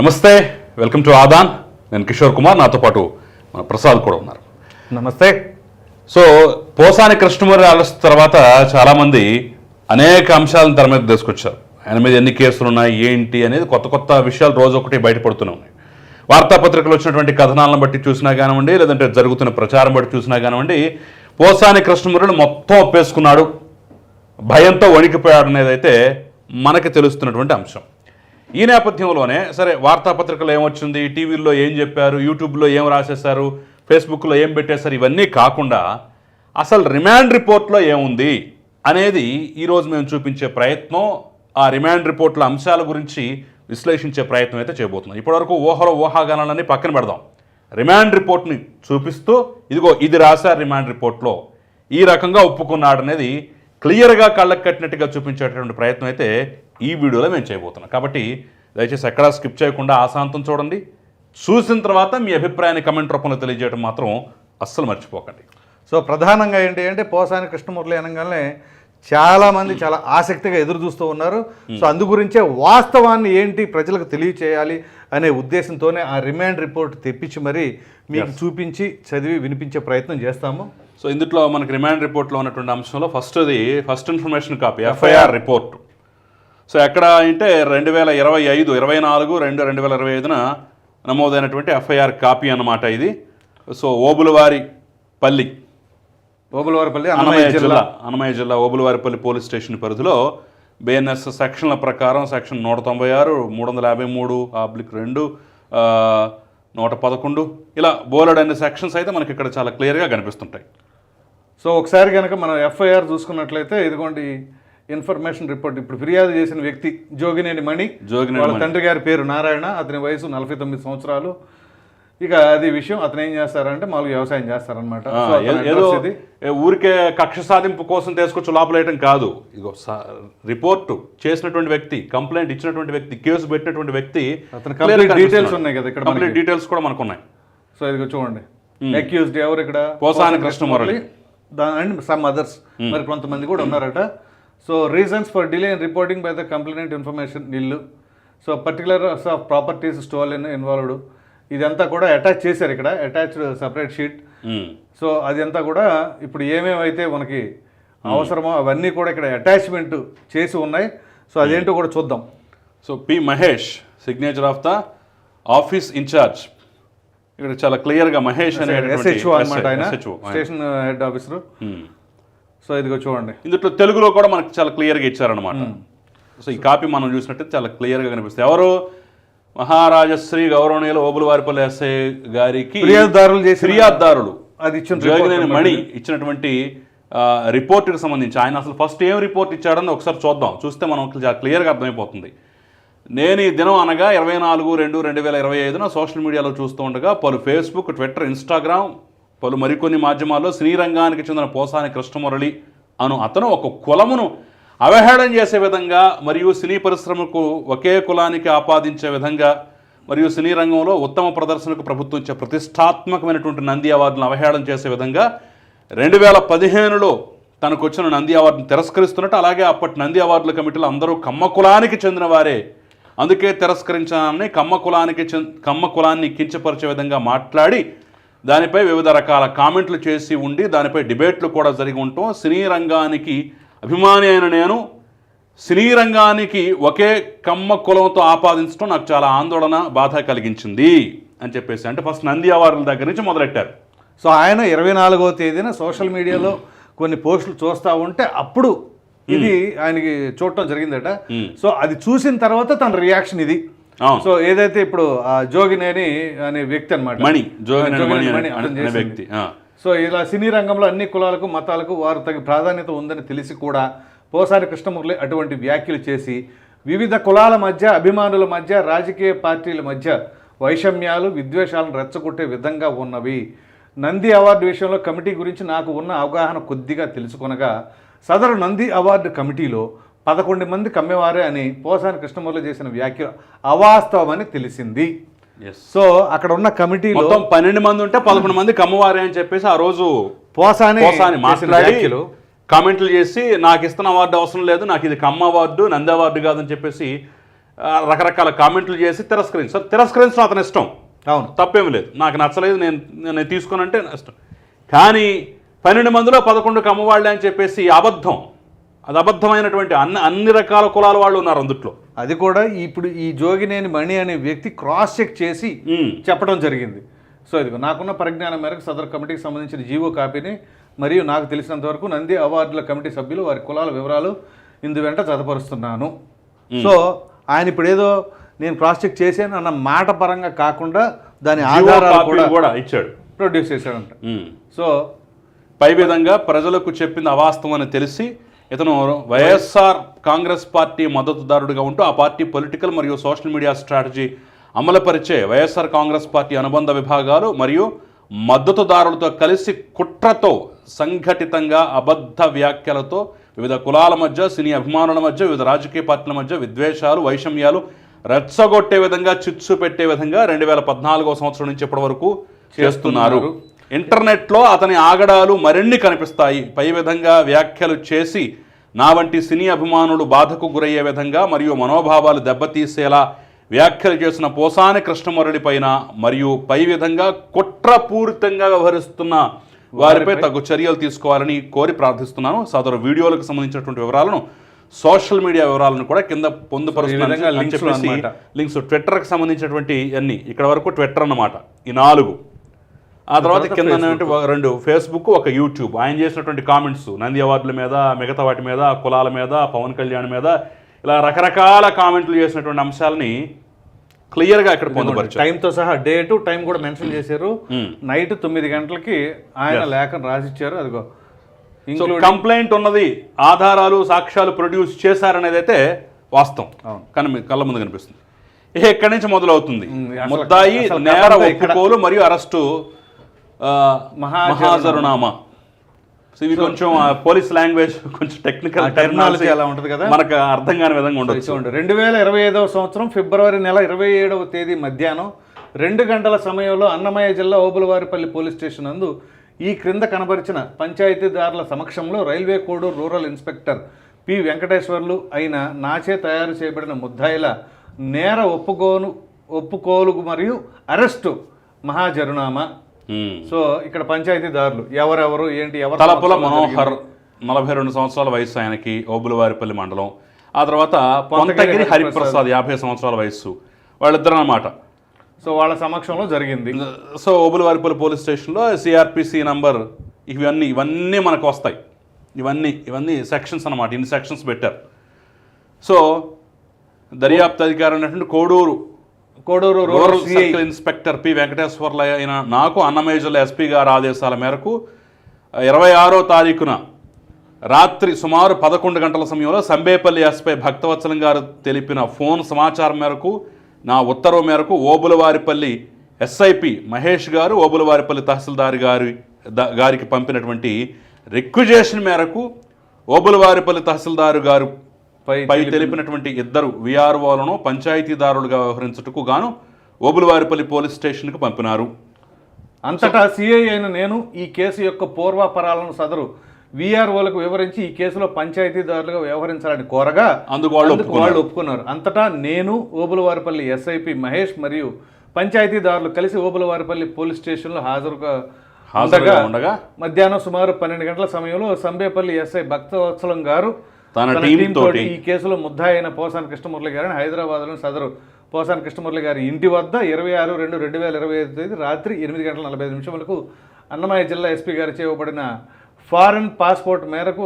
నమస్తే welcome to Aadan. నేను కిషోర్ కుమార్ నాతో పాటు మన ప్రసాద్ కూడా ఉన్నారు. నమస్తే. సో పోసాని కృష్ణమూర్తి అరెస్ట్ తర్వాత చాలామంది అనేక అంశాలను తెర మీద తీసుకొచ్చారు. ఆయన మీద ఎన్ని కేసులు ఉన్నాయి ఏంటి అనేది కొత్త కొత్త విషయాలు రోజు ఒకటి బయటపడుతూనే ఉన్నాయి. వార్తాపత్రికలు వచ్చినటువంటి కథనాలను బట్టి చూసినా కానివ్వండి లేదంటే జరుగుతున్న ప్రచారం బట్టి చూసినా కానివ్వండి పోసాని కృష్ణమూర్తిని మొత్తం ఒప్పేసుకున్నాడు. భయంతో వణికిపోయాడు అనేది అయితే మనకి తెలుస్తున్నటువంటి అంశం. ఈ నేపథ్యంలోనే సరే వార్తాపత్రికలు ఏమొచ్చింది టీవీల్లో ఏం చెప్పారు యూట్యూబ్లో ఏం రాసేశారు ఫేస్బుక్లో ఏం పెట్టేశారు ఇవన్నీ కాకుండా అసలు రిమాండ్ రిపోర్ట్లో ఏముంది అనేది ఈరోజు మేము చూపించే ప్రయత్నం ఆ రిమాండ్ రిపోర్ట్ల అంశాల గురించి విశ్లేషించే ప్రయత్నం అయితే చేయబోతున్నాం. ఇప్పటివరకు ఊహలో ఊహాగానాలన్నీ పక్కన పెడదాం. రిమాండ్ రిపోర్ట్ని చూపిస్తూ ఇదిగో ఇది రాశారు రిమాండ్ రిపోర్ట్లో. ఈ రకంగా ఒప్పుకున్నాడనేది క్లియర్గా కళ్ళకు కట్టినట్టుగా చూపించేటటువంటి ప్రయత్నం అయితే ఈ వీడియోలో మేము చేయబోతున్నాం. కాబట్టి దయచేసి ఎక్కడా స్కిప్ చేయకుండా ఆశాంతం చూడండి. చూసిన తర్వాత మీ అభిప్రాయాన్ని కమెంట్ రూపంలో తెలియజేయడం మాత్రం అస్సలు మర్చిపోకండి. సో ప్రధానంగా ఏంటి అంటే పోసాని కృష్ణమూర్తి అనగానే చాలా మంది చాలా ఆసక్తిగా ఎదురు చూస్తూ ఉన్నారు. సో అందు గురించే వాస్తవాన్ని ఏంటి ప్రజలకు తెలియచేయాలి అనే ఉద్దేశంతోనే ఆ రిమాండ్ రిపోర్ట్ తెప్పించి మరి మీకు చూపించి చదివి వినిపించే ప్రయత్నం చేస్తాము. సో ఇందులో మనకి రిమాండ్ రిపోర్ట్లో ఉన్నటువంటి అంశంలో ఫస్ట్ది first information copy FIR report so ఎక్కడ అంటే రెండు వేల ఇరవై ఐదు ఇరవై నాలుగు రెండు రెండు వేల ఇరవై ఐదున నమోదైనటువంటి ఎఫ్ఐఆర్ కాపీ అన్నమాట ఇది. సో ఓబులవారి పల్లి. ఓబులవారిపల్లి అన్నమయ్య జిల్లా. అన్నమయ్య జిల్లా ఓబులవారిపల్లి పోలీస్ స్టేషన్ పరిధిలో బిఎన్ఎస్ సెక్షన్ల ప్రకారం సెక్షన్ నూట తొంభై ఆరు మూడు వందల యాభై మూడు ఆబ్లిక్ రెండు నూట పదకొండు ఇలా బోలెడ్ అనే సెక్షన్స్ అయితే మనకి ఇక్కడ చాలా క్లియర్గా కనిపిస్తుంటాయి. సో ఒకసారి కనుక మనం ఎఫ్ఐఆర్ చూసుకున్నట్లయితే ఇదిగోండి ఇన్ఫర్మేషన్ రిపోర్ట్. ఇప్పుడు ఫిర్యాదు చేసిన వ్యక్తి జోగినేని మణి జోగినేని వాళ్ళ తండ్రి గారి పేరు నారాయణ అతని వయసు నలభై తొమ్మిది సంవత్సరాలు. ఇక అది విషయం అతను ఏం చేస్తారంటే మామూలుగా వ్యవసాయం చేస్తారనమాట ఏదో ఇది. ఊరికే కక్ష సాధింపు కోసం తీసుకొచ్చి లోపలేయటం కాదు. ఇగో రిపోర్ట్ చేసినటువంటి వ్యక్తి కంప్లైంట్ ఇచ్చినటువంటి వ్యక్తి కేసు పెట్టినటువంటి వ్యక్తి అతని details ఉన్నాయి కదా ఇక్కడ కంప్లీట్ డీటెయిల్స్ కూడా మనకు ఉన్నాయి సో ఇదిగో చూడండి. అక్యూజ్డ్ ఎవరు ఇక్కడ? Posani Krishnamurali. And some others మరి కొంతమంది కూడా ఉన్నారట. So reasons for delay in reporting by the complaint information nil so particulars of properties stolen involved ఇదంతా కూడా అటాచ్ చేశారు ఇక్కడ. Attached separate sheet. సో అదంతా కూడా ఇప్పుడు ఏమేమైతే మనకి అవసరమో అవన్నీ కూడా ఇక్కడ అటాచ్మెంట్ చేసి ఉన్నాయి. సో అదేంటో కూడా చూద్దాం. So P Mahesh signature of the office in charge ఇక్కడ చాలా క్లియర్గా Mahesh SHO. Station head officer. So ఇదిగో చూడండి. ఇందులో తెలుగులో కూడా మనకు చాలా క్లియర్గా ఇచ్చారనమాట సో ఈ కాపీ మనం చూసినట్టు చాలా క్లియర్గా కనిపిస్తుంది. ఎవరు? మహారాజశ్రీ గౌరవనీయులు ఓబులవారిపల్లి ఎస్ఐ గారికి ఫిర్యాదుదారులు ఫిర్యాదుదారులు. అది ఇచ్చిన మణి ఇచ్చినటువంటి రిపోర్ట్కి సంబంధించి ఆయన అసలు ఫస్ట్ ఏం రిపోర్ట్ ఇచ్చాడని ఒకసారి చూద్దాం. చూస్తే మనం చాలా క్లియర్గా అర్థమైపోతుంది. నేను ఈ దినం అనగా ఇరవై నాలుగు రెండు రెండు వేల ఇరవై ఐదున సోషల్ మీడియాలో చూస్తూ ఉండగా పలు ఫేస్బుక్ ట్విట్టర్ ఇన్స్టాగ్రామ్ పలు మరికొన్ని మాధ్యమాల్లో శ్రీరంగానికి చెందిన పోసాని కృష్ణమురళి అను అతను ఒక కులమును అవహేళన చేసే విధంగా మరియు సినీ పరిశ్రమకు ఒకే కులానికి ఆపాదించే విధంగా మరియు సినీ రంగంలో ఉత్తమ ప్రదర్శనకు ప్రభుత్వం ఇచ్చే ప్రతిష్టాత్మకమైనటువంటి నంది అవార్డును అవహేళన చేసే విధంగా రెండు వేల పదిహేనులో తనకు వచ్చిన నంది అవార్డును తిరస్కరిస్తున్నట్టు అలాగే అప్పటి నంది అవార్డుల కమిటీలో అందరూ కమ్మ కులానికి చెందిన వారే అందుకే తిరస్కరించానని కమ్మ కులానికి చెంది కమ్మ కులాన్ని కించపరిచే విధంగా మాట్లాడి దానిపై వివిధ రకాల కామెంట్లు చేసి ఉండి దానిపై డిబేట్లు కూడా జరిగి ఉండటం. సినీ రంగానికి అభిమాని అయిన నేను సినీ రంగానికి ఒకే కమ్మ కులంతో ఆపాదించడం నాకు చాలా ఆందోళన బాధ కలిగించింది అని చెప్పేసి. అంటే ఫస్ట్ నంది అవార్డుల దగ్గర నుంచి మొదలెట్టారు. సో ఆయన ఇరవై నాలుగవ తేదీన సోషల్ మీడియాలో కొన్ని పోస్టులు చూస్తూ ఉంటే అప్పుడు ఇది ఆయనకి చూడటం జరిగిందట. సో అది చూసిన తర్వాత తన రియాక్షన్ ఇది. సో ఏదైతే ఇప్పుడు ఆ జోగినేని అనే వ్యక్తి అనమాట మణి జోగినేని అనే-. వ్యక్తి. సో ఇలా సినీ రంగంలో అన్ని కులాలకు మతాలకు వారు తగిన ప్రాధాన్యత ఉందని తెలిసి కూడా పోసారి కృష్ణమురళి అటువంటి వ్యాఖ్యలు చేసి వివిధ కులాల మధ్య అభిమానుల మధ్య రాజకీయ పార్టీల మధ్య వైషమ్యాలు విద్వేషాలను రెచ్చగొట్టే విధంగా ఉన్నవి నంది అవార్డు విషయంలో కమిటీ గురించి నాకు ఉన్న అవగాహన కొద్దిగా తెలుసుకొనగా సదరు నంది అవార్డు కమిటీలో పదకొండు మంది కమ్మేవారే అని పోసాని కృష్ణమురళి చేసిన వ్యాఖ్య అవాస్తవమని తెలిసింది. సో అక్కడ ఉన్న కమిటీలో మొత్తం పన్నెండు మంది ఉంటే పదకొండు మంది కమ్మవారే అని చెప్పేసి ఆ రోజు పోసాని పోసాని మాట్లాడి కామెంట్లు చేసి నాకు ఇస్తున్న అవార్డు అవసరం లేదు నాకు ఇది కమ్మ అవార్డు నంది అవార్డు కాదని చెప్పేసి రకరకాల కామెంట్లు చేసి తిరస్కరించారు తిరస్కరించడం అతని ఇష్టం. అవును. తప్పేం లేదు. నాకు నచ్చలేదు నేను నేను తీసుకునంటే నష్టం కానీ పన్నెండు మందిలో పదకొండు కమ్మవాళ్ళే అని చెప్పేసి అబద్ధం. అది అబద్ధమైనటువంటి అన్ని అన్ని రకాల కులాల వాళ్ళు ఉన్నారు అందుట్లో. అది కూడా ఇప్పుడు ఈ జోగినేని మణి అనే వ్యక్తి క్రాస్ చెక్ చేసి. చెప్పడం జరిగింది. సో ఇదిగో నాకున్న పరిజ్ఞానం మేరకు సదర్ కమిటీకి సంబంధించిన జీవో కాపీని మరియు నాకు తెలిసినంత వరకు నంది అవార్డుల కమిటీ సభ్యులు వారి కులాల వివరాలు ఇందు వెంట జతపరుస్తున్నాను. సో ఆయన ఇప్పుడు ఏదో నేను క్రాస్ చెక్ చేశాను అన్న మాట పరంగా కాకుండా దాని ఆధారాలు కూడా ఇచ్చాడు. ప్రొడ్యూస్ చేశాడంట. సో పై విధంగా ప్రజలకు చెప్పింది అవాస్తవం అని తెలిసి ఇతను వైఎస్ఆర్ కాంగ్రెస్ పార్టీ మద్దతుదారుడిగా ఉంటూ ఆ పార్టీ పొలిటికల్ మరియు సోషల్ మీడియా స్ట్రాటజీ అమలుపరిచే వైఎస్ఆర్ కాంగ్రెస్ పార్టీ అనుబంధ విభాగాలు మరియు మద్దతుదారులతో కలిసి కుట్రతో సంఘటితంగా అబద్ధ వ్యాఖ్యలతో వివిధ కులాల మధ్య సినీ అభిమానుల మధ్య వివిధ రాజకీయ పార్టీల మధ్య విద్వేషాలు వైషమ్యాలు రెచ్చగొట్టే విధంగా చిచ్చు పెట్టే విధంగా రెండు వేల పద్నాలుగో సంవత్సరం నుంచి ఇప్పటి వరకు చేస్తున్నారు. ఇంటర్నెట్లో అతని ఆగడాలు మరిన్ని కనిపిస్తాయి? పై విధంగా వ్యాఖ్యలు చేసి నా వంటి సినీ అభిమానులు బాధకు గురయ్యే విధంగా మరియు మనోభావాలు దెబ్బతీసేలా వ్యాఖ్యలు చేసిన పోసాని కృష్ణమురళి పైన మరియు పై విధంగా కుట్రపూరితంగా వ్యవహరిస్తున్న వారిపై తగు చర్యలు తీసుకోవాలని కోరి ప్రార్థిస్తున్నాను. సదరు వీడియోలకు సంబంధించినటువంటి వివరాలను సోషల్ మీడియా వివరాలను కూడా కింద పొందుపరుస్తున్నాను. లింక్స్ ట్విట్టర్కి సంబంధించినటువంటి అన్ని. ఇక్కడ వరకు ట్విట్టర్ అన్నమాట. ఈ నాలుగు. ఆ తర్వాత కింద రెండు ఫేస్బుక్ ఒక యూట్యూబ్ ఆయన చేసినటువంటి కామెంట్స్ నంది అవార్డుల మీద మిగతా వాటి మీద కులాల మీద పవన్ కళ్యాణ్ మీద ఇలా రకరకాల కామెంట్లు చేసినటువంటి అంశాలని క్లియర్గా ఇక్కడ పొందుపరిచారు. టైంతో సహా డేటు టైం కూడా మెన్షన్ చేశారు. Hmm. నైట్ తొమ్మిది గంటలకి ఆయన లేఖను రాసిచ్చారు. అదిగో. కంప్లైంట్ ఉన్నది ఆధారాలు సాక్ష్యాలు ప్రొడ్యూస్ చేశారనేది అయితే వాస్తవం. కానీ కళ్ళ ముందు కనిపిస్తుంది. ఇక ఎక్కడి నుంచి మొదలవుతుంది. ముద్దాయి నేర ఒప్పుకోలు మరియు అరెస్టు మహాజరునామా. సో ఇవి కొంచెం పోలీస్ లాంగ్వేజ్ కొంచెం టెక్నికల్ terminology అలా ఉంటది కదా? మనకు అర్థం కాని విధంగా ఉండొచ్చు రెండు వేల ఇరవై ఐదవ సంవత్సరం ఫిబ్రవరి నెల ఇరవై ఏడవ తేదీ మధ్యాహ్నం రెండు గంటల సమయంలో అన్నమయ్య జిల్లా ఓబులవారిపల్లి పోలీస్ స్టేషన్ నందు ఈ క్రింద కనబరిచిన పంచాయతీదారుల సమక్షంలో railway Koduru rural inspector P Venkateswarlu అయిన నాచే తయారు చేయబడిన ముద్దాయిల నేర ఒప్పుకోను ఒప్పుకోలు మరియు అరెస్టు మహాజరునామా. సో ఇక్కడ పంచాయతీదారులు ఎవరెవరు ఏంటి ఎవరు తలపుల మనోహర్? నలభై రెండు సంవత్సరాల వయసు ఆయనకి ఓబులవారిపల్లి మండలం. ఆ తర్వాత పొంతగిరి హరిప్రసాద్. యాభై సంవత్సరాల వయస్సు. వాళ్ళిద్దరు అన్నమాట సో వాళ్ళ సమక్షంలో జరిగింది. సో ఓబులవారిపల్లి పోలీస్ స్టేషన్లో సిఆర్పిసి నంబర్ ఇవన్నీ ఇవన్నీ మనకు వస్తాయి. ఇవన్నీ ఇవన్నీ సెక్షన్స్ అన్నమాట ఇన్ని సెక్షన్స్ పెట్టారు. సో దర్యాప్తు అధికారి అయినటువంటి Koduru Koduru rural circle inspector P వెంకటేశ్వర్ల అయిన నాకు అన్నమయ్య జిల్లా ఎస్పీ గారి ఆదేశాల మేరకు ఇరవై ఆరో తారీఖున రాత్రి సుమారు పదకొండు గంటల సమయంలో సంబేపల్లి ఎస్పై భక్తవత్సలం గారు తెలిపిన ఫోన్ సమాచారం మేరకు నా ఉత్తర్వు మేరకు ఓబులవారిపల్లి ఎస్ఐపి మహేష్ గారు ఓబులవారిపల్లి తహసీల్దార్ గారి గారికి పంపినటువంటి రిక్విజేషన్ మేరకు ఓబులవారిపల్లి తహసీల్దారు గారు పై తెలిపినటువంటి ఇద్దరు విఆర్ఓలను పంచాయతీదారులుగా వ్యవహరించుటకు గాను ఓబులవారిపల్లి పోలీస్ స్టేషన్కు పంపినారు. అంతటా సిఐ అయిన నేను ఈ కేసు యొక్క పూర్వాపరాలను సదరు విఆర్ఓలకు వివరించి ఈ కేసులో పంచాయతీదారులుగా వ్యవహరించాలని కోరగా అందుకు వాళ్ళు ఒప్పుకున్నారు. అంతటా నేను ఓబులవారిపల్లి ఎస్ఐపి మహేష్ మరియు పంచాయతీదారులు కలిసి ఓబులవారిపల్లి పోలీస్ స్టేషన్లో హాజరుగా హాజరుగా ఉండగా ఉండగా మధ్యాహ్నం సుమారు పన్నెండు గంటల సమయంలో సంబేపల్లి ఎస్ఐ భక్తవత్సలం గారు తన టీం తోటి ఈ కేసులో ముద్దాయి అయిన పోసాని కృష్ణమురళి గారిని హైదరాబాద్లోని సదరు పోసాని కృష్ణమురళి గారి ఇంటి వద్ద ఇరవై ఆరు రెండు రెండు వేల ఇరవై ఐదు తేదీ రాత్రి ఎనిమిది గంటల నలభై ఐదు నిమిషములకు అన్నమయ్య జిల్లా ఎస్పీ గారు చేయబడిన ఫారెన్ పాస్పోర్ట్ మేరకు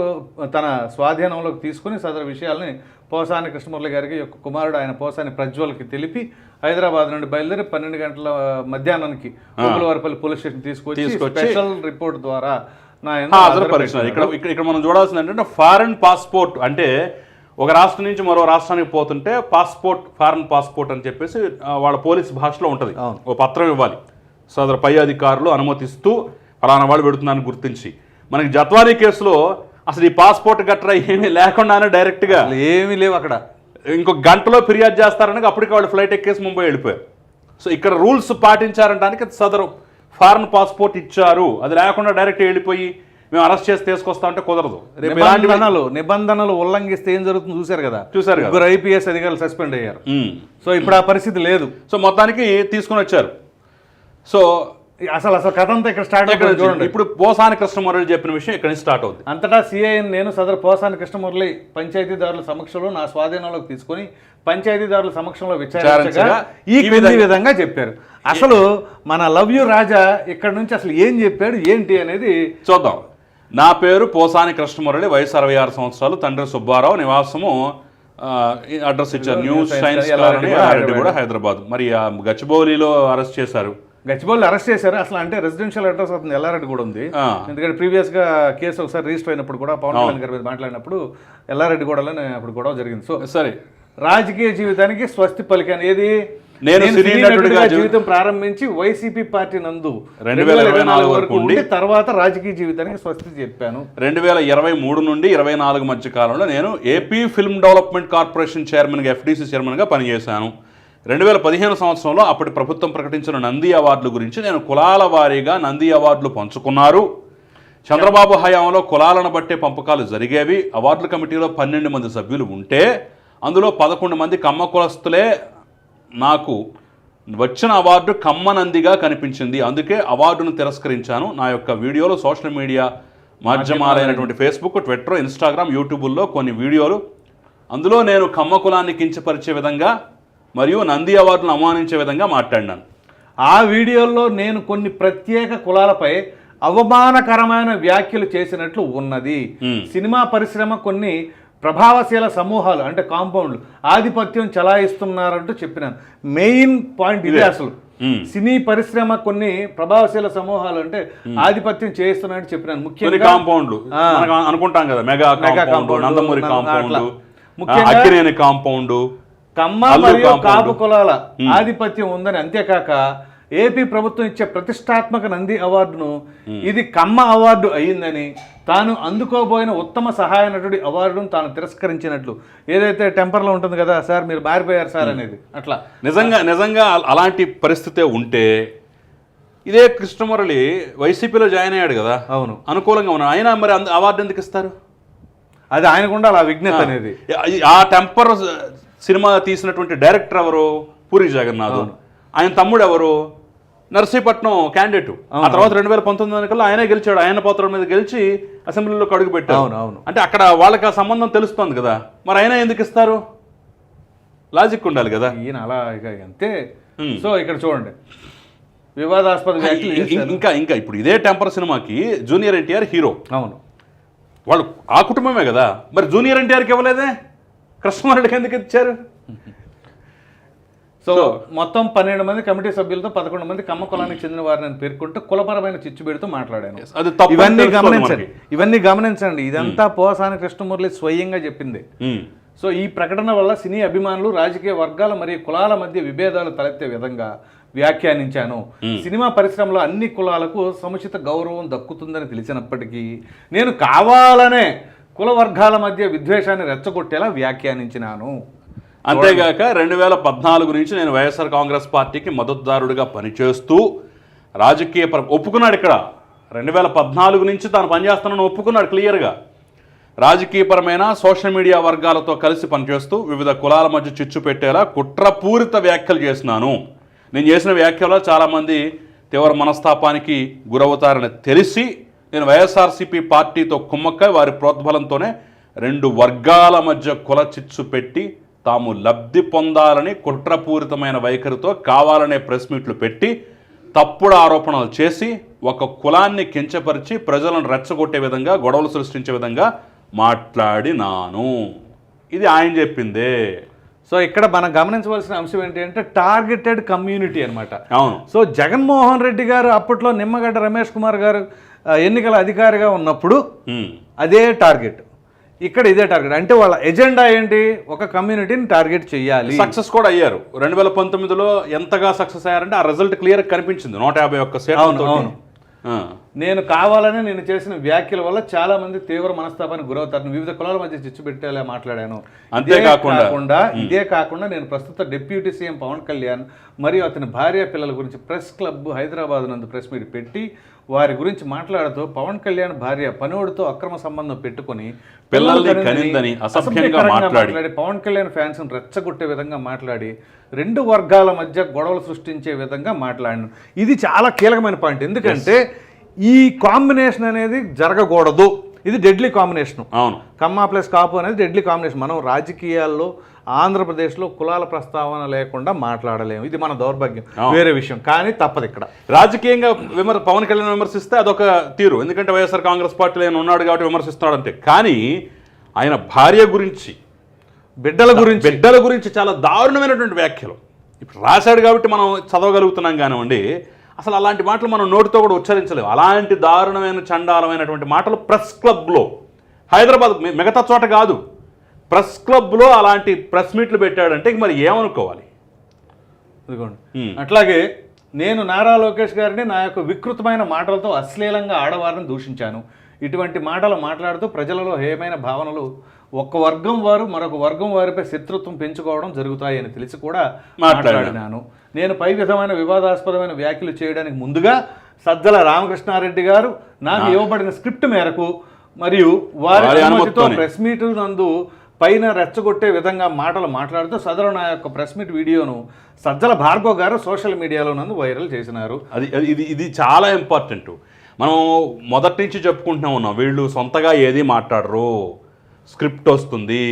తన స్వాధీనంలోకి తీసుకుని సదరు విషయాల్ని పోసాని కృష్ణమురళి గారికి యొక్క కుమారుడు ఆయన పోసాని ప్రజ్వల్కి తెలిపి హైదరాబాద్ నుండి బయలుదేరి పన్నెండు గంటల మధ్యాహ్నానికి పోలీస్ స్టేషన్ తీసుకొచ్చి స్పెషల్ రిపోర్ట్ ద్వారా హాజరుపరిచినారు ఇక్కడ ఇక్కడ మనం చూడాల్సింది ఏంటంటే ఫారెన్ పాస్పోర్ట్ అంటే ఒక రాష్ట్రం నుంచి మరో రాష్ట్రానికి పోతుంటే పాస్పోర్ట్ ఫారెన్ పాస్పోర్ట్ అని చెప్పేసి వాళ్ళ పోలీస్ భాషలో ఉంటుంది. ఓ పత్రం ఇవ్వాలి. సదరు పై అధికారులు అనుమతిస్తూ ఫలానా వాళ్ళు పెడుతున్నారని గుర్తించి. మనకి జత్వానీ కేసులో అసలు ఈ పాస్పోర్ట్ గట్రా ఏమీ లేకుండానే డైరెక్ట్గా ఏమీ లేవు అక్కడ. ఇంకో గంటలో ఫిర్యాదు చేస్తారని అప్పటికి వాళ్ళు ఫ్లైట్ ఎక్కేసి ముంబై వెళ్ళిపోయారు. సో ఇక్కడ రూల్స్ పాటించారంటానికి సదరు. ఫారెన్ పాస్పోర్ట్ ఇచ్చారు. అది లేకుండా డైరెక్ట్ వెళ్ళిపోయి మేము అరెస్ట్ చేసి తీసుకొస్తా అంటే కుదరదు. నిబంధనలు నిబంధనలు ఉల్లంఘిస్తే ఏం జరుగుతుందో చూశారు కదా? చూశారు. ముగ్గురు ఐపీఎస్ అధికారులు సస్పెండ్ అయ్యారు. సో ఇప్పుడు ఆ పరిస్థితి లేదు. సో మొత్తానికి తీసుకుని వచ్చారు. సో అసలు అసలు కథ అంతా ఇక్కడ స్టార్ట్ చూడండి. ఇప్పుడు పోసాని కృష్ణమురళి చెప్పిన విషయం ఇక్కడ నుంచి స్టార్ట్ అవుతుంది అంతటా సిఐఎన్ నేను సదరు పోసాని కృష్ణమురళి పంచాయతీదారుల సమక్షంలో నా స్వాధీనంలోకి తీసుకొని పంచాయతీదారుల సమక్షంలో విచారించగా ఈ క్రింది విధంగా చెప్పారు. అసలు మన లవ్ యు రాజా ఇక్కడ నుంచి అసలు ఏం చెప్పాడు ఏంటి అనేది చూద్దాం. నా పేరు పోసాని కృష్ణమురళి వయసు అరవై ఆరు సంవత్సరాలు తండ్రి సుబ్బారావు నివాసము అడ్రస్ ఇచ్చారు న్యూ సైన్స్ కాలనీ కూడా హైదరాబాద్. మరి ఆ గచ్చిబౌలిలో అరెస్ట్ చేశారు. గచ్చిబౌలి అరెస్ట్ చేశారు. అసలు అంటే రెసిడెన్షియల్ అడ్రస్ అవుతుంది ఎల్లారెడ్డి కూడా ఉంది. ఎందుకంటే ప్రీవియస్గా కేసు ఒకసారి రిజిస్టర్ అయినప్పుడు కూడా పవన్ కళ్యాణ్ గారి మీద మాట్లాడినప్పుడు ఎల్లారెడ్డి కూడా అప్పుడు గొడవ జరిగింది. సో సరే. రాజకీయ జీవితానికి స్వస్తి పలికాను. ఏది? నేను సినీ నటుడిగా జీవితం ప్రారంభించి వైసీపీ పార్టీ నందు రెండు వేల ఇరవై నాలుగు వరకు ఉండి తర్వాత రాజకీయ జీవితానికి స్వస్తి చెప్పాను. రెండు వేల ఇరవై మూడు నుండి ఇరవై నాలుగు మధ్య కాలంలో నేను ఏపీ ఫిల్మ్ డెవలప్మెంట్ కార్పొరేషన్ చైర్మన్గా ఎఫ్డీసీ చైర్మన్గా పనిచేశాను. రెండు వేల పదిహేను సంవత్సరంలో అప్పటి ప్రభుత్వం ప్రకటించిన నంది అవార్డుల గురించి నేను కులాల వారీగా నంది అవార్డులు పంచుకున్నారు. చంద్రబాబు హయాంలో కులాలను బట్టే పంపకాలు జరిగేవి. అవార్డుల కమిటీలో పన్నెండు మంది సభ్యులు ఉంటే అందులో పదకొండు మంది కమ్మ కులస్తులే నాకు వచ్చిన అవార్డు కమ్మనందిగా కనిపించింది. అందుకే అవార్డును తిరస్కరించాను. నా యొక్క వీడియోలు సోషల్ మీడియా మాధ్యమాలైనటువంటి ఫేస్బుక్ ట్విట్టర్ ఇన్స్టాగ్రామ్ యూట్యూబుల్లో కొన్ని వీడియోలు. అందులో నేను కమ్మ కులాన్ని కించపరిచే విధంగా మరియు నంది అవార్డును అవమానించే విధంగా మాట్లాడినాను. ఆ వీడియోల్లో నేను కొన్ని ప్రత్యేక కులాలపై అవమానకరమైన వ్యాఖ్యలు చేసినట్లు ఉన్నది. సినిమా పరిశ్రమ కొన్ని ప్రభావశీల సమూహాలు అంటే కాంపౌండ్లు ఆధిపత్యం చలాయిస్తున్నారంటూ చెప్పినాను. మెయిన్ పాయింట్ ఇదే. అసలు. సినీ పరిశ్రమ కొన్ని ప్రభావశీల సమూహాలు అంటే ఆధిపత్యం చేస్తున్నాయని చెప్పినాను. ముఖ్యంగా కాంపౌండ్లు. అనుకుంటాం కదా mega mega compound Nandamuri compound. ముఖ్యంగా- కాంపౌండ్ కమ్మ మరియు. కాపు కులాల ఆధిపత్యం ఉందని అంతేకాక ఏపీ ప్రభుత్వం ఇచ్చే ప్రతిష్టాత్మక నంది అవార్డును ఇది కమ్మ అవార్డు అయ్యిందని తాను అందుకోబోయిన ఉత్తమ సహాయ నటుడి అవార్డును తాను తిరస్కరించినట్లు. ఏదైతే టెంపర్లో ఉంటుంది కదా సార్ మీరు మారిపోయారు సార్ అనేది. అట్లా. నిజంగా నిజంగా అల- అలాంటి పరిస్థితే ఉంటే ఇదే కృష్ణమురళి వైసీపీలో జాయిన్ అయ్యాడు కదా. అవును. అనుకూలంగా ఉన్నాడు ఆయన మరి అంద- అవార్డు ఎందుకు ఇస్తారు? అది ఆయనకు ఉండాలి ఆ విజ్ఞత అనేది. ఆ టెంపర్ సినిమా తీసినటువంటి డైరెక్టర్ ఎవరు? పూరి జగన్నాథ్. ఆయన తమ్ముడు ఎవరు? నర్సీపట్నం క్యాండిడేట్. ఆ తర్వాత రెండు వేల పంతొమ్మిది ఎన్నికల్లో ఆయనే గెలిచాడు. ఆయన పోత్రం మీద గెలిచి అసెంబ్లీలోకి అడుగు పెట్టారు. అవును అవును. అంటే అక్కడ వాళ్ళకి ఆ సంబంధం తెలుస్తోంది కదా. మరి అయినా ఎందుకు ఇస్తారు? లాజిక్ ఉండాలి కదా. ఈయన అలా అంతే. సో ఇక్కడ చూడండి. వివాదాస్పద. ఇంకా ఇంకా ఇప్పుడు ఇదే టెంపర్ సినిమాకి జూనియర్ ఎన్టీఆర్ హీరో. అవును. వాళ్ళు ఆ కుటుంబమే కదా. మరి జూనియర్ ఎన్టీఆర్కి ఇవ్వలేదే? కృష్ణమారెడ్డికి ఎందుకు ఇచ్చారు? సో మొత్తం పన్నెండు మంది కమిటీ సభ్యులతో పదకొండు మంది కమ్మ కులానికి చెందిన వారిని పేర్కొంటూ కులపరమైన చిచ్చుబెడుతూ మాట్లాడాను. ఇవన్నీ గమనించండి. ఇవన్నీ గమనించండి. ఇదంతా పోసాని కృష్ణమురళి స్వయంగా చెప్పింది. ఉమ్. సో ఈ ప్రకటన వల్ల సినీ అభిమానులు రాజకీయ వర్గాల మరియు కులాల మధ్య విభేదాలు తలెత్తే విధంగా వ్యాఖ్యానించాను. సినిమా పరిశ్రమలో అన్ని కులాలకు సముచిత గౌరవం దక్కుతుందని తెలిసినప్పటికీ నేను కావాలనే కుల వర్గాల మధ్య విద్వేషాన్ని రెచ్చగొట్టేలా వ్యాఖ్యానించినాను. అంతేగాక రెండు వేల పద్నాలుగు నుంచి నేను వైఎస్ఆర్ కాంగ్రెస్ పార్టీకి మద్దతుదారుడిగా పనిచేస్తూ రాజకీయ ఒప్పుకున్నాడు ఇక్కడ. రెండు వేల పద్నాలుగు నుంచి తాను పనిచేస్తానని ఒప్పుకున్నాడు క్లియర్గా. రాజకీయపరమైన సోషల్ మీడియా వర్గాలతో కలిసి పనిచేస్తూ వివిధ కులాల మధ్య చిచ్చు పెట్టేలా కుట్రపూరిత వ్యాఖ్యలు చేసినాను. నేను చేసిన వ్యాఖ్యలో చాలామంది తీవ్ర మనస్తాపానికి గురవుతారని తెలిసి నేను వైఎస్ఆర్సీపీ పార్టీతో కుమ్మక్క వారి ప్రోద్బలంతోనే రెండు వర్గాల మధ్య కుల చిచ్చు పెట్టి తాము లబ్ధి పొందాలని కుట్రపూరితమైన వైఖరితో కావాలనే ప్రెస్ మీట్లు పెట్టి తప్పుడు ఆరోపణలు చేసి ఒక కులాన్ని కించపరిచి ప్రజలను రెచ్చగొట్టే విధంగా గొడవలు సృష్టించే విధంగా మాట్లాడినాను. ఇది ఆయన చెప్పిందే. సో ఇక్కడ మనం గమనించవలసిన అంశం ఏంటి అంటే టార్గెటెడ్ కమ్యూనిటీ అన్నమాట. అవును. సో జగన్మోహన్ రెడ్డి గారు అప్పట్లో నిమ్మగడ్డ రమేష్ కుమార్ గారు ఎన్నికల అధికారిగా ఉన్నప్పుడు. అదే టార్గెట్. ఇక్కడ ఇదే టార్గెట్ అంటే వాళ్ళ ఎజెండా ఏంటి? ఒక కమ్యూనిటీని టార్గెట్ చేయాలి. సక్సెస్ కూడా అయ్యారు. రెండు వేల పంతొమ్మిదిలో ఎంతగా సక్సెస్ అయ్యారంటే ఆ రిజల్ట్ క్లియర్ కనిపించింది. నూట యాభై ఒక్క అవును. నేను కావాలని నేను చేసిన వ్యాఖ్యల వల్ల చాలా మంది తీవ్ర మనస్తాపానికి గురవుతారు. వివిధ కులాల మధ్య చిచ్చు పెట్టేలా మాట్లాడాను. ఇదే అంతేకాకుండా- కాకుండా ఇదే కాకుండా నేను ప్రస్తుత డిప్యూటీ సీఎం పవన్ కళ్యాణ్ మరియు అతని భార్య పిల్లల గురించి ప్రెస్ క్లబ్ హైదరాబాద్ నందు ప్రెస్ మీట్ పెట్టి వారి గురించి మాట్లాడుతూ పవన్ కళ్యాణ్ భార్య పనోడితో అక్రమ సంబంధం పెట్టుకొని పిల్లల్ని కనిందని అసభ్యంగా. మాట్లాడి పవన్ కళ్యాణ్ ఫ్యాన్స్ రెచ్చగొట్టే విధంగా మాట్లాడి రెండు వర్గాల మధ్య గొడవలు సృష్టించే విధంగా మాట్లాడిన. ఇది చాలా కీలకమైన పాయింట్. ఎందుకంటే ఈ కాంబినేషన్ అనేది జరగకూడదు. ఇది డెడ్లీ కాంబినేషన్. అవును. కమ్మా ప్లస్ కాపు అనేది డెడ్లీ కాంబినేషన్. మనం రాజకీయాల్లో ఆంధ్రప్రదేశ్లో కులాల ప్రస్తావన లేకుండా మాట్లాడలేము. ఇది మన దౌర్భాగ్యం. వేరే విషయం. కానీ తప్పదు ఇక్కడ. రాజకీయంగా విమర్ పవన్ కళ్యాణ్ విమర్శిస్తే అదొక తీరు. ఎందుకంటే వైఎస్ఆర్ కాంగ్రెస్ పార్టీలో ఆయన ఉన్నాడు కాబట్టి విమర్శిస్తున్నాడు అంతే. కానీ ఆయన భార్య గురించి బిడ్డల గురించి. బిడ్డల గురించి చాలా దారుణమైనటువంటి వ్యాఖ్యలు. ఇప్పుడు రాశాడు కాబట్టి మనం చదవగలుగుతున్నాం కానివ్వండి అసలు అలాంటి మాటలు మనం నోటితో కూడా ఉచ్చరించలేము. అలాంటి దారుణమైన చండాలమైనటువంటి మాటలు ప్రెస్ క్లబ్లో. హైదరాబాద్ మిగతా చోట కాదు. ప్రెస్ క్లబ్లో అలాంటి ప్రెస్ మీట్లు పెట్టాడంటే ఇంక మరి ఏమనుకోవాలి ఇదిగోండి. అట్లాగే నేను నారా లోకేష్ గారిని నా యొక్క వికృతమైన మాటలతో అశ్లీలంగా ఆడవారిని దూషించాను ఇటువంటి మాటలు మాట్లాడుతూ ప్రజలలో హేమైన భావనలు ఒక్క వర్గం వారు మరొక వర్గం వారిపై శత్రుత్వం పెంచుకోవడం జరుగుతాయని తెలిసి కూడా మాట్లాడాను. మాట్లాడినాను నేను పై విధమైన వివాదాస్పదమైన వ్యాఖ్యలు చేయడానికి ముందుగా సజ్జల రామకృష్ణారెడ్డి గారు నాకు ఇవ్వబడిన స్క్రిప్ట్ మేరకు మరియు వారి అనుమతితో. ప్రెస్ మీట్ నందు పైన రెచ్చగొట్టే విధంగా మాటలు మాట్లాడుతూ సదరు నా యొక్క ప్రెస్ మీట్ వీడియోను సజ్జల భార్గవ్ గారు సోషల్ మీడియాలో నందు వైరల్ చేసినారు. అది ఇది ఇది చాలా ఇంపార్టెంట్. మనం మొదటి నుంచి చెప్పుకుంటూనే ఉన్నాం వీళ్ళు సొంతగా ఏది మాట్లాడరు. స్క్రిప్ట్ వస్తుంది.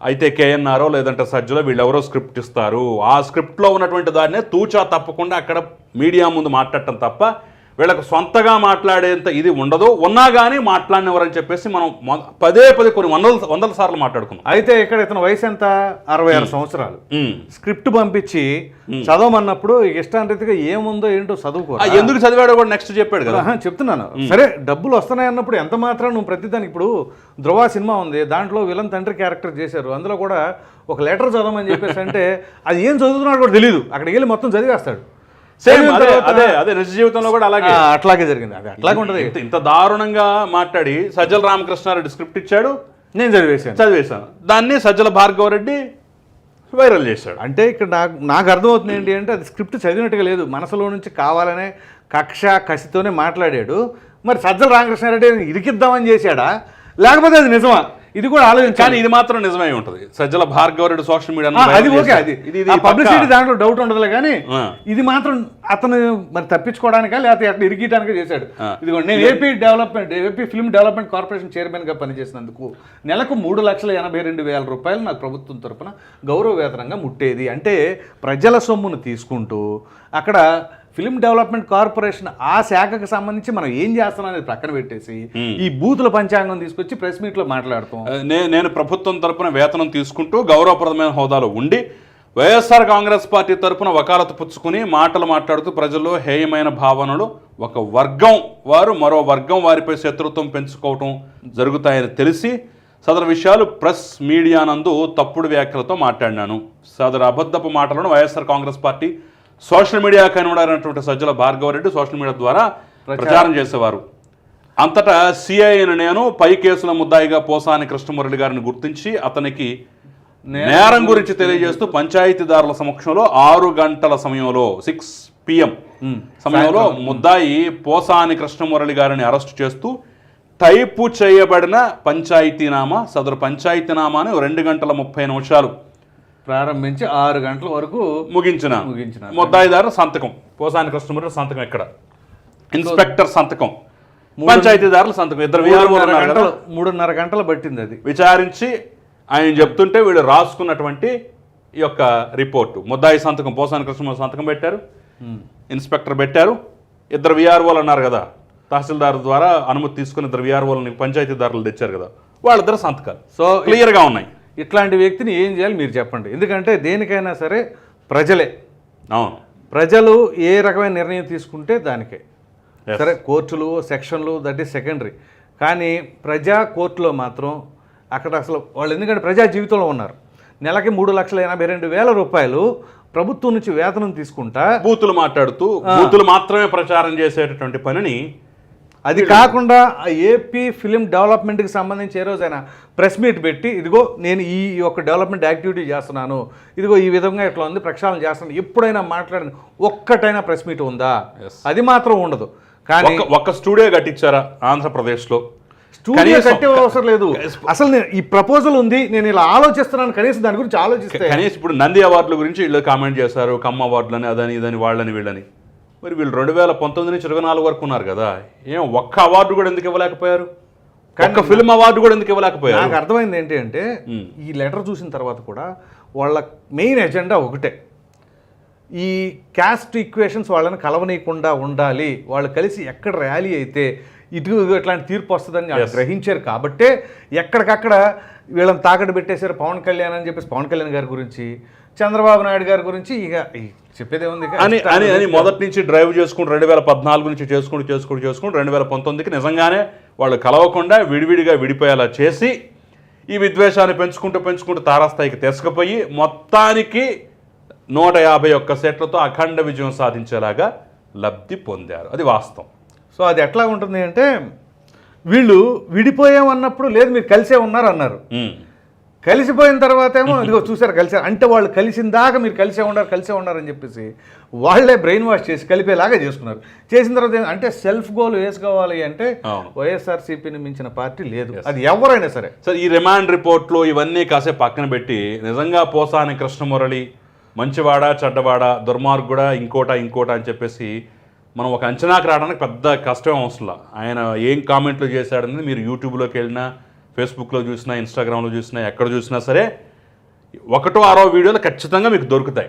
అయితే కేఎన్ఆర్ఓ లేదంటే సజ్జలో వీళ్ళెవరో స్క్రిప్ట్ ఇస్తారు. ఆ స్క్రిప్ట్లో ఉన్నటువంటి దాన్నే తూచా తప్పకుండా అక్కడ మీడియా ముందు మాట్లాడటం తప్ప వీళ్ళకు సొంతగా మాట్లాడేంత ఇది ఉండదు. ఉన్నా కానీ మాట్లాడినవరని చెప్పేసి మనం పదే పదే కొన్ని వందల వందల సార్లు మాట్లాడుకున్నాం. అయితే ఇక్కడ ఇతని వయసు ఎంత? అరవై ఆరు సంవత్సరాలు. స్క్రిప్ట్ పంపించి చదవమన్నప్పుడు ఇష్టాంరీతిగా ఏముందో ఏంటో చదువుకో ఎందుకు చదివాడో కూడా నెక్స్ట్ చెప్పాడు కదా. చెప్తున్నాను. సరే డబ్బులు వస్తున్నాయి అన్నప్పుడు ఎంత మాత్రం నువ్వు ప్రతిదానికి ఇప్పుడు ధ్రువ సినిమా ఉంది దాంట్లో విలన్ తండ్రి క్యారెక్టర్ చేశారు. అందులో కూడా ఒక లెటర్ చదవమని చెప్పేసి అంటే అది ఏం చదువుతున్నాడు కూడా తెలియదు అక్కడికి వెళ్ళి మొత్తం చదివేస్తాడు. సేమ్ అదే అదే అదే నిజ జీవితంలో కూడా అలాగే. అట్లాగే జరిగింది. అది అట్లాగే ఉంటుంది. ఇంత దారుణంగా మాట్లాడి సజ్జల రామకృష్ణారెడ్డి స్క్రిప్ట్ ఇచ్చాడు. నేను చదివేశాను. చదివేశాను. దాన్ని సజ్జల భార్గవ రెడ్డి వైరల్ చేశాడు. అంటే ఇక్కడ నాకు నాకు అర్థమవుతుంది ఏంటి అంటే అది స్క్రిప్ట్ చదివినట్టుగా లేదు. మనసులో నుంచి కావాలనే కక్ష కసితోనే మాట్లాడాడు. మరి సజ్జల రామకృష్ణారెడ్డి ఇరికిద్దామని చేశాడా? లేకపోతే అది నిజమా? ఇది కూడా ఆలోచించాలి కానీ ఇది మాత్రం నిజమై ఉంటుంది సజ్జల భార్గవ రెడ్డి సోషల్ మీడియా అది ఓకే అది ఇది పబ్లిసిటీ. దాంట్లో డౌట్ ఉండదులే కానీ. ఇది మాత్రం అతను మరి తప్పించుకోవడానికా లేకపోతే అట్లా ఇరికియడానికా చేశాడు ఆ. ఇదిగోండి నేను AP development AP film development corporation చైర్మన్గా పనిచేసినందుకు నెలకు మూడు లక్షల ఎనభై రెండు వేల రూపాయలు నాకు ప్రభుత్వం తరపున గౌరవ వేతనంగా ముట్టేది అంటే ప్రజల సొమ్మును తీసుకుంటూ అక్కడ ఫిల్మ్ డెవలప్మెంట్ కార్పొరేషన్ ఆ శాఖకు సంబంధించి మనం ఏం చేస్తున్నాం అనేది పక్కన పెట్టేసి ఈ బూతుల పంచాంగం తీసుకొచ్చి ప్రెస్ మీట్లో మాట్లాడుతాం నేను ప్రభుత్వం తరపున వేతనం తీసుకుంటూ గౌరవప్రదమైన హోదాలో ఉండి వైఎస్ఆర్ కాంగ్రెస్ పార్టీ తరపున వకాలత పుచ్చుకుని మాటలు మాట్లాడుతూ ప్రజల్లో హేయమైన భావనలు ఒక వర్గం వారు మరో వర్గం వారిపై శత్రుత్వం పెంచుకోవటం జరుగుతాయని తెలిసి సదరు విషయాలు ప్రెస్ మీడియా నందు తప్పుడు వ్యాఖ్యలతో మాట్లాడినాను. సదరు అబద్ధపు మాటలను YSR Congress party social media కనుమడారైనటువంటి సజ్జల భార్గవరెడ్డి సోషల్ మీడియా ద్వారా ప్రచారం. చేసేవారు. అంతటా సిఐ అయిన నేను పై కేసుల ముద్దాయిగా పోసాని కృష్ణమురళి గారిని గుర్తించి అతనికి నేరం గురించి తెలియజేస్తూ పంచాయతీదారుల సమక్షంలో ఆరు గంటల సమయంలో సిక్స్ పిఎం సమయంలో ముద్దాయి పోసాని కృష్ణమురళి గారిని అరెస్టు చేస్తూ టైపు చేయబడిన పంచాయతీనామా సదరు పంచాయతీనామాని రెండు గంటల ముప్పై నిమిషాలు ప్రారంభించి ఆరు గంటల వరకు ముగించిన ముగించిన. ముద్దాయిదారు సంతకం. పోసాని కృష్ణమురళి సంతకం ఎక్కడ ఇన్స్పెక్టర్ సంతకం. పంచాయతీదారుల సంతకం. ఇద్దరు మూడున్నర. గంటలు పట్టింది అది. విచారించి ఆయన చెప్తుంటే వీళ్ళు రాసుకున్నటువంటి ఈ యొక్క రిపోర్టు. ముద్దాయి సంతకం పోసాని కృష్ణ సంతకం పెట్టారు. ఇన్స్పెక్టర్ పెట్టారు. ఇద్దరు విఆర్ఓలు అన్నారు కదా. తహసీల్దార్ ద్వారా అనుమతి తీసుకుని ఇద్దరు విఆర్ఓలని పంచాయతీదారులు తెచ్చారు కదా. వాళ్ళిద్దరు సంతకాలు. సో క్లియర్గా ఉన్నాయి. ఇట్లాంటి వ్యక్తిని ఏం చేయాలి మీరు చెప్పండి. ఎందుకంటే దేనికైనా సరే ప్రజలే. అవును. ప్రజలు ఏ రకమైన నిర్ణయం తీసుకుంటే దానికే. సరే కోర్టులు సెక్షన్లు దట్ ఈస్ సెకండరీ. కానీ ప్రజా కోర్టులో మాత్రం అక్కడ అసలు వాళ్ళు ఎందుకంటే ప్రజా జీవితంలో ఉన్నారు. నెలకి మూడు లక్షల ఎనభై రెండు వేల రూపాయలు ప్రభుత్వం నుంచి వేతనం తీసుకుంటా బూతులు మాట్లాడుతూ బూతులు మాత్రమే ప్రచారం చేసేటటువంటి పనిని అది కాకుండా ఆ ఏపీ ఫిలిం డెవలప్మెంట్కి సంబంధించి ఏ రోజైనా ప్రెస్ మీట్ పెట్టి ఇదిగో నేను ఈ యొక్క డెవలప్మెంట్ యాక్టివిటీ చేస్తున్నాను ఇదిగో ఈ విధంగా ఇట్లా ఉంది ప్రక్షాళన చేస్తున్నాను ఎప్పుడైనా మాట్లాడిన ఒక్కటైనా ప్రెస్ మీట్ ఉందా? అది మాత్రం ఉండదు. కానీ ఒక్క స్టూడియో కట్టించారా ఆంధ్రప్రదేశ్లో? స్టూడియో కట్టే అవసరం లేదు. అసలు నేను ఈ ప్రపోజల్ ఉంది నేను ఇలా ఆలోచిస్తున్నాను కనీసం దాని గురించి ఆలోచిస్తే. కనీసం ఇప్పుడు నంది అవార్డుల గురించి వీళ్ళు కామెంట్ చేశారు కమ్మ అవార్డులని అదని ఇదని వాళ్ళని వీళ్ళని. మరి వీళ్ళు రెండు వేల పంతొమ్మిది నుంచి ఇరవై నాలుగు వరకు ఉన్నారు కదా. ఏం ఒక్క అవార్డు కూడా ఎందుకు ఇవ్వలేకపోయారు? ఒక్క ఫిల్మ్ అవార్డు కూడా ఎందుకు ఇవ్వలేకపోయారు? నాకు అర్థమైంది ఏంటి అంటే ఈ లెటర్ చూసిన తర్వాత కూడా వాళ్ళ మెయిన్ ఎజెండా ఒకటే. ఈ క్యాస్ట్ ఈక్వేషన్స్ వాళ్ళని కలవనీయకుండా ఉండాలి. వాళ్ళు కలిసి ఎక్కడ ర్యాలీ అయితే ఇటు ఇట్లాంటి తీర్పు వస్తుందని గ్రహించారు. కాబట్టే ఎక్కడికక్కడ వీళ్ళని తాకట్టు పెట్టేశారు పవన్ కళ్యాణ్ అని చెప్పేసి పవన్ కళ్యాణ్ గారి గురించి చంద్రబాబు నాయుడు గారి గురించి ఇక చెప్పేది? అని అని అని మొదటి నుంచి డ్రైవ్ చేసుకుంటూ రెండు వేల పద్నాలుగు నుంచి చేసుకుంటూ చేసుకుంటూ చేసుకుంటూ రెండు వేల పంతొమ్మిదికి నిజంగానే వాళ్ళు కలవకుండా విడివిడిగా విడిపోయేలా చేసి ఈ విద్వేషాన్ని పెంచుకుంటూ పెంచుకుంటూ తారాస్థాయికి తీసుకుపోయి మొత్తానికి నూట యాభై ఒక్క సెట్లతో అఖండ విజయం సాధించేలాగా లబ్ధి పొందారు. అది వాస్తవం. సో అది ఎట్లా ఉంటుంది అంటే వీళ్ళు విడిపోయామన్నప్పుడు లేదు మీరు కలిసే ఉన్నారు అన్నారు. కలిసిపోయిన తర్వాత ఏమో ఇదిగో చూసారు కలిసారు అంటే వాళ్ళు కలిసిన దాకా మీరు కలిసే ఉన్నారు కలిసే ఉన్నారు అని చెప్పేసి వాళ్ళే బ్రెయిన్ వాష్ చేసి కలిపేలాగా చేసుకున్నారు. చేసిన తర్వాత అంటే సెల్ఫ్ గోల్ వేసుకోవాలి అంటే. వైఎస్ఆర్సీపీని మించిన పార్టీ లేదు. అది ఎవరైనా సరే. సరే ఈ రిమాండ్ రిపోర్ట్లు ఇవన్నీ కాసేపు పక్కన పెట్టి నిజంగా పోసాని కృష్ణమురళి మంచివాడ చెడ్డవాడ దుర్మార్గుడా ఇంకోట ఇంకోట అని చెప్పేసి మనం ఒక అంచనాకు రావడానికి పెద్ద కష్టం అవసరం ఆయన ఏం కామెంట్లు చేశాడనేది మీరు యూట్యూబ్లోకి వెళ్ళినా ఫేస్బుక్లో చూసినా ఇన్స్టాగ్రామ్లో చూసినా ఎక్కడ చూసినా సరే ఒకటో ఆరో వీడియోలు ఖచ్చితంగా మీకు దొరుకుతాయి.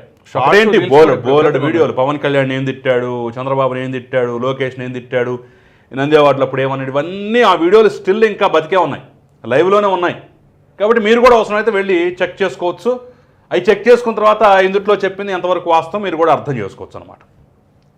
ఏంటి? బోల్ బోలెడు వీడియోలు. పవన్ కళ్యాణ్ ఏం తిట్టాడు? చంద్రబాబుని ఏం తిట్టాడు? లోకేష్ని ఏం తిట్టాడు? నంది అవార్డులు అప్పుడు ఏమన్నాడు? ఇవన్నీ ఆ వీడియోలు స్టిల్ ఇంకా బతికే ఉన్నాయి. లైవ్లోనే ఉన్నాయి. కాబట్టి మీరు కూడా అవసరమైతే వెళ్ళి చెక్ చేసుకోవచ్చు. అవి చెక్ చేసుకున్న తర్వాత ఇందుట్లో చెప్పింది ఎంతవరకు వాస్తవం మీరు కూడా అర్థం చేసుకోవచ్చు అనమాట